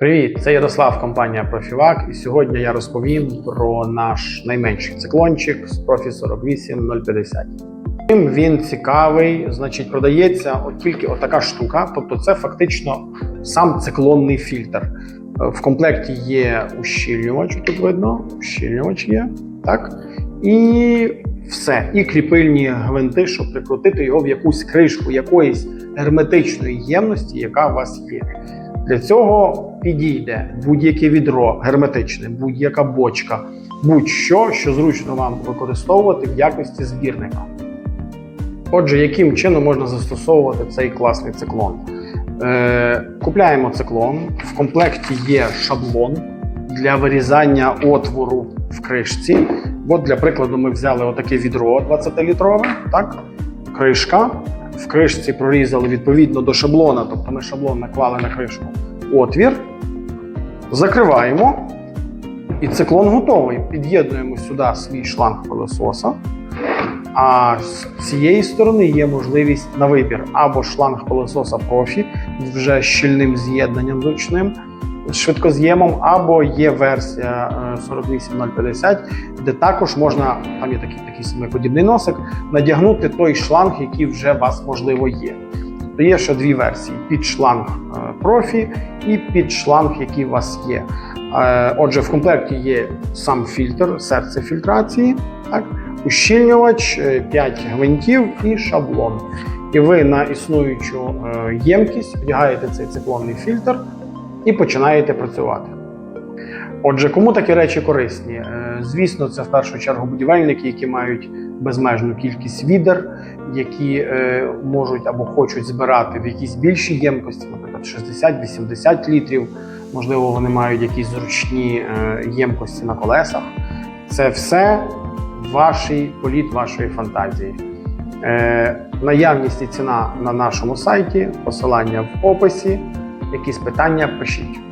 Привіт, це Ярослав, компанія Профівак. І сьогодні я розповім про наш найменший циклончик з профі 48050. Чим він цікавий, значить, продається от тільки отака штука, тобто це фактично сам циклонний фільтр. Е, В комплекті є ущільнювач, тут видно, ущільнювач є, так? І все. І кріпильні гвинти, щоб прикрутити його в якусь кришку якоїсь герметичної ємності, яка у вас є. Для цього підійде будь-яке відро герметичне, будь-яка бочка, будь-що, що зручно вам використовувати в якості збірника. Отже, яким чином можна застосовувати цей класний циклон? Е, купляємо циклон. В комплекті є шаблон для вирізання отвору в кришці. От, для прикладу, ми взяли отаке відро 20-літрове, так? кришка. В кришці прорізали відповідно до шаблона, тобто ми шаблон наклали на кришку отвір, закриваємо, і циклон готовий. Під'єднуємо сюди свій шланг пилососа. А з цієї сторони є можливість на вибір або шланг пилососа профі з вже щільним з'єднанням зручним, швидкоз'ємом, або є версія е, 48050, де також можна, там є такий, такий самий подібний носик, надягнути той шланг, який вже у вас можливо є. Тобто є ще дві версії: під шланг е, профі і під шланг, який у вас є. Е, Отже, в комплекті є сам фільтр, серце фільтрації, так? ущільнювач, 5 гвинтів і шаблон. І ви на існуючу е, ємкість вдягаєте цей циклонний фільтр і починаєте працювати. Отже, кому такі речі корисні? Е, Звісно, це в першу чергу будівельники, які мають безмежну кількість відер, які е, можуть або хочуть збирати в якісь більші ємкості, наприклад, 60-80 літрів. Можливо, вони мають якісь зручні е, ємкості на колесах. Це все ваш політ вашої фантазії. Наявність і ціна на нашому сайті, посилання в описі. Якісь питання пишіть.